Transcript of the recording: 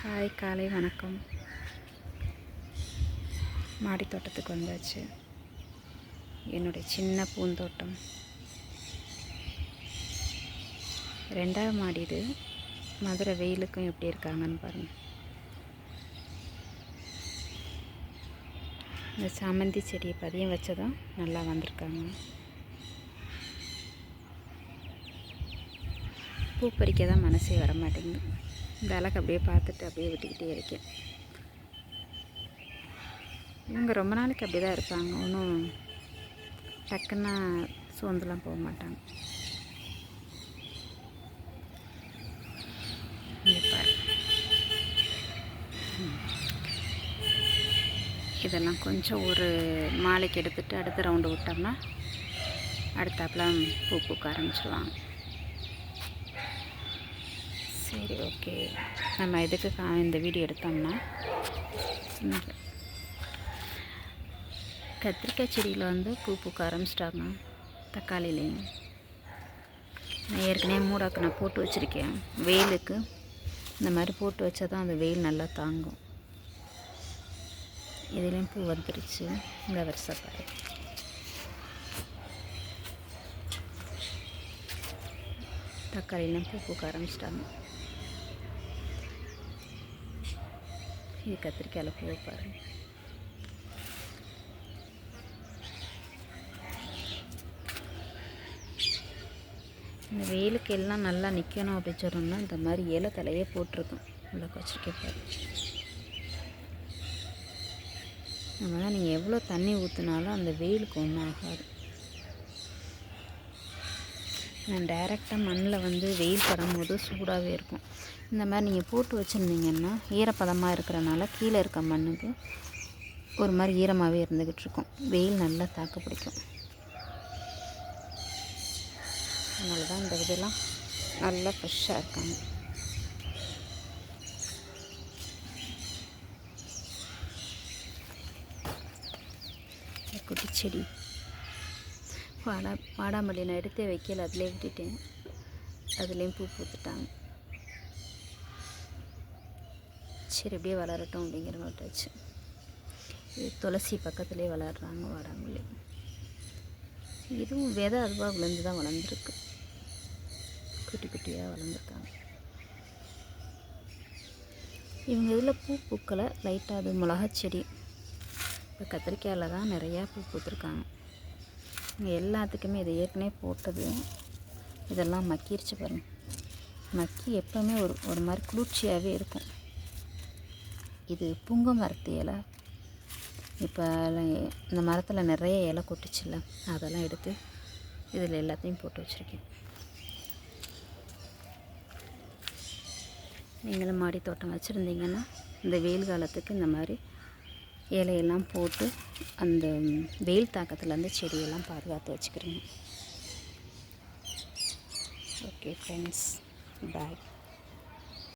Hi காலை வணக்கம். மாடி தோட்டத்துக்கு வந்தாச்சு. என்னுடைய சின்ன பூந்தோட்டம். ரெண்டாவது மாடி இது. மதுரை வெயிலுக்கும் எப்படி இருக்காங்கன்னு பாருங்கள் இந்த சாமந்தி செடியை பதியம் வச்சதும் நல்லா வந்திருக்காங்க. பூ பறிக்க தான் மனசே வர மாட்டேங்குது விளக்கு அப்படியே பார்த்துட்டு அப்படியே விட்டுக்கிட்டே இருக்கேன். இவங்க ரொம்ப நாளைக்கு அப்படி தான் இருப்பாங்க. ஒன்றும் டக்குன்னா சோர்ந்துலாம் போக மாட்டாங்க. இதெல்லாம் கொஞ்சம் ஒரு மாலைக்கு எடுத்துட்டு அடுத்த ரவுண்டு விட்டோம்னா அடுத்தாப்புல பூ பூக்க ஆரம்பிச்சிருவாங்க. சரி ஓகே. நம்ம எதுக்கு கா இந்த வீடியோ எடுத்தோம்னா கத்திரிக்காய் செடியில் வந்து பூ பூக்க ஆரம்பிச்சிட்டாங்க. தக்காளிலையும் நான் ஏற்கனவே மூடாக்கு நான் போட்டு வச்சுருக்கேன். வெயிலுக்கு இந்த மாதிரி போட்டு வச்சா தான் அந்த வெயில் நல்லா தாங்கும். இதுலேயும் பூ வந்துருச்சு. இந்த வருஷம் பாரு. தக்காளிலாம் பூ பூக்க ஆரம்பிச்சிட்டாங்க. இது கத்திரிக்காயில் பூ பாருங்கள் இந்த வெயிலுக்கு எல்லாம் நல்லா நிற்கணும் அப்படின்னு சொன்னோம்னா இந்த மாதிரி இலை தலையே போட்டிருக்கோம் உள்ள வச்சுருக்கேன் பாரு நம்ம தான் நீங்கள் எவ்வளோ தண்ணி ஊற்றினாலும் அந்த வெயிலுக்கு ஒன்றும் ஆகாது டைரெக்டாக மண்ணில் வந்து வெயில் படும்போது சூடாகவே இருக்கும். இந்த மாதிரி நீங்கள் போட்டு வச்சுருந்தீங்கன்னா ஈரப்பதமாக இருக்கிறனால கீழே இருக்க மண்ணுக்கு ஒரு மாதிரி ஈரமாகவே இருந்துக்கிட்டு இருக்கும். வெயில் நல்லா தாக்க பிடிக்கும். அதனால தான் இந்த இதெல்லாம் நல்லா ஃப்ரெஷ்ஷாக இருக்காங்க. குட்டி செடி. வாடா வாடாமல்லி நான் எடுத்தே வைக்கல அதிலே விட்டுட்டேன். அதுலேயும் பூ பூத்துட்டாங்க. சரி அப்படியே வளரட்டும் அப்படிங்கிற விட்டாச்சு துளசி பக்கத்துலேயே வளர்றாங்க வாடாமல்லி. இதுவும் விதை அதுவாக விழுந்து தான் வளர்ந்துருக்கு. குட்டி குட்டியாக வளர்ந்துருக்காங்க. இவங்க இதில் பூ பூக்களை லைட்டாக அது மிளகாச் செடி. இப்போ கத்திரிக்காயில் தான் நிறையா பூ பூத்துருக்காங்க. இங்கே எல்லாத்துக்குமே இது ஏற்கனவே போட்டது. இதெல்லாம் மக்கிருச்சு பாருங்க. மக்கி எப்போவுமே ஒரு ஒரு மாதிரி குளிர்ச்சியாகவே இருக்கும். இது புங்க மரத்து இலை. இப்போ இந்த மரத்தில் நிறைய இலை கொட்டுச்சுல்ல அதெல்லாம் எடுத்து இதில் எல்லாத்தையும் போட்டு வச்சுருக்கேன். நீங்களும் மாடி தோட்டம் வச்சுருந்தீங்கன்னா இந்த வெயில் காலத்துக்கு இந்த மாதிரி இலையெல்லாம் போட்டு அந்த வெயில் தாக்கத்துலேருந்து செடியெல்லாம் பாதுகாத்து வச்சுக்கிறீங்க ஓகே ஃப்ரெண்ட்ஸ் பாய்